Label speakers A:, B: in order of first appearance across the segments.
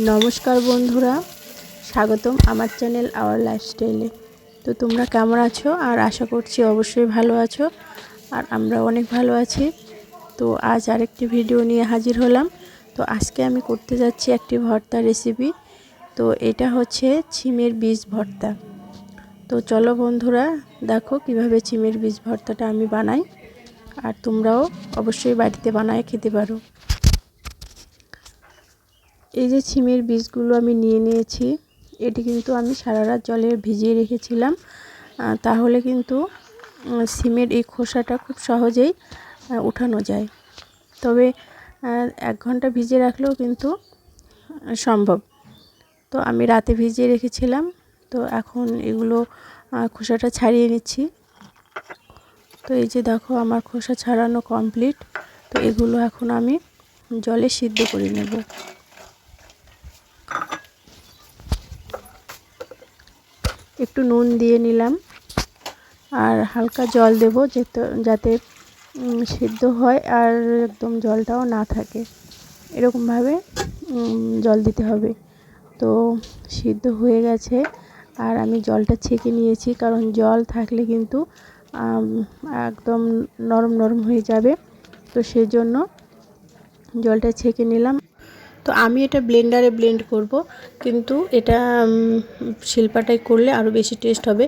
A: নমস্কার বন্ধুরা, স্বাগতম আমার চ্যানেল আওয়ার লাইফস্টাইলে তো তোমরা কেমন আছো? আর আশা করছি অবশ্যই ভালো আছো, আর আমরা অনেক ভালো আছি। তো আজ আরেকটি ভিডিও নিয়ে হাজির হলাম। তো আজকে আমি করতে যাচ্ছি একটি ভর্তা রেসিপি তো এটা হচ্ছে ছিমের বীজ ভর্তা। তো চলো বন্ধুরা, দেখো কীভাবে চিমের বীজ ভর্তাটা আমি বানাই। আর তোমরাও অবশ্যই বাড়িতে বানায় খেতে পারো। এই যে ছিমের বীজগুলো আমি নিয়ে নিয়েছি, এটি কিন্তু আমি সারা রাত জলে ভিজিয়ে রেখেছিলাম। তাহলে কিন্তু সিমের এই খোসাটা খুব সহজেই উঠানো যায়। তবে এক ঘণ্টা ভিজিয়ে রাখলেও কিন্তু সম্ভব। তো আমি রাতে ভিজিয়ে রেখেছিলাম, তো এখন এগুলো খোসাটা ছাড়িয়ে নিচ্ছি। তো এই যে দেখো, আমার খোসা ছাড়ানো কমপ্লিট। তো এগুলো এখন আমি জলে সিদ্ধ করে নেব। একটু নুন দিয়ে নিলাম। আর হালকা জল দেব যাতে সিদ্ধ হয় আর একদম জলটাও না থাকে। এরকমভাবে জল দিতে হবে। তো সিদ্ধ হয়ে গেছে। আর আমি জলটা ছেঁকে নিয়েছি, কারণ জল থাকলে কিন্তু একদম নরম নরম হয়ে যাবে। তো সেজন্য জলটা ছেঁকে নিলাম। তো আমি এটা ব্লেন্ডারে ব্লেন্ড করব। কিন্তু এটা শিল্পাটাই করলে আরও বেশি টেস্ট হবে।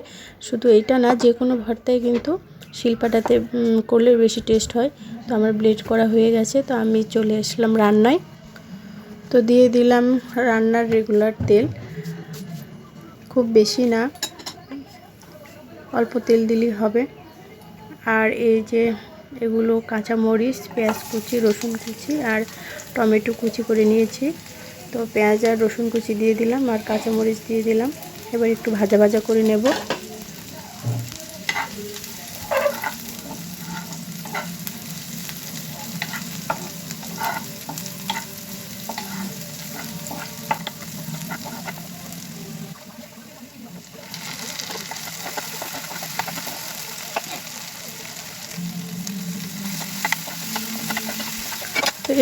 A: শুধু এটা না যে কোনো ভর্তায় কিন্তু শিল্পাটাতে করলে বেশি টেস্ট হয়। তো আমার ব্লেন্ড করা হয়ে গেছে, তো আমি চলে আসলাম রান্নায়। তো দিয়ে দিলাম রান্নার রেগুলার তেল। খুব বেশি না, অল্প তেল দিলেই হবে। আর এই যে এগুলো কাঁচামরিচ, পেঁয়াজ কুচি, রসুন কুচি আর টমেটো কুচি করে নিয়েছি। তো পেঁয়াজ আর রসুন কুচি দিয়ে দিলাম আর কাঁচামরিচ দিয়ে দিলাম। এবার একটু ভাজা ভাজা করে নেব।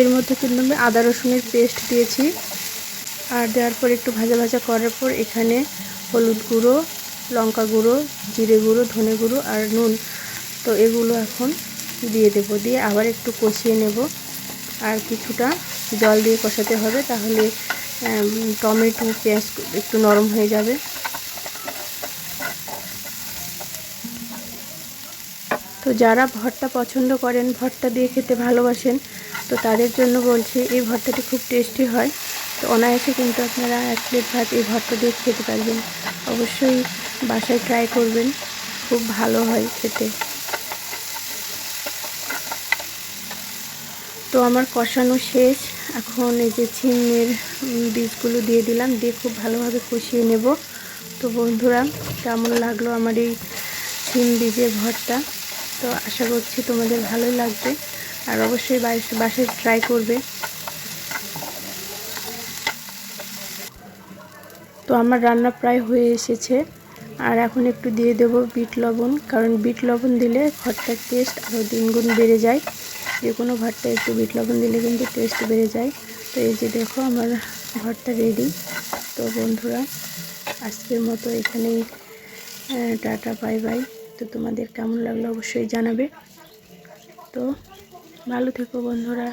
A: এর মধ্যে কিন্তু আমি আদা রসুনের পেস্ট দিয়েছি। আর দেওয়ার পর একটু ভাজা ভাজা করার পর এখানে হলুদ গুঁড়ো, লঙ্কা গুঁড়ো, জিরে গুঁড়ো, ধনে গুঁড়ো আর নুন। তো এগুলো এখন দিয়ে দেব। দিয়ে আবার একটু কষিয়ে নেব। আর কিছুটা জল দিয়ে কষাতে হবে তাহলে টমেটো পেঁয়াজ একটু নরম হয়ে যাবে। তো যারা ভর্তা পছন্দ করেন, ভর্তা দিয়ে খেতে ভালোবাসেন তো তাদের জন্য বলছি এই ভর্তাটি খুব টেস্টি হয়। তো অনায়াসে কিন্তু আপনারা এক প্লেট ভাত এই ভর্তা দিয়ে খেতে পারবেন। অবশ্যই বাসায় ট্রাই করবেন, খুব ভালো হয় খেতে। তো আমার কষানো শেষ। এখন এই যে ছিমের বীজগুলো দিয়ে দিলাম, দিয়ে খুব ভালোভাবে কষিয়ে নেব। তো বন্ধুরা, কেমন লাগল আমার এই ছিম বীজের ভর্তা? তো আশা করছি তোমাদের ভালোই লাগবে। আর অবশ্যই বাসায় ট্রাই করবে। তো আমার রান্না প্রায় হয়ে এসেছে। আর এখন একটু দিয়ে দেব বিট লবণ, কারণ বিট লবণ দিলে ভর্তার টেস্ট আরও দিনগুণ বেড়ে যায়। যে কোনো ভর্তা একটু বিট লবণ দিলে কিন্তু টেস্ট বেড়ে যায়। তো এই যে দেখো আমার ভর্তা রেডি তো বন্ধুরা, আজকের মতো এখানেই টাটা বাই বাই তো তোমাদের কেমন লাগল অবশ্যই জানাবে। তো ভালো থেকো বন্ধুরা।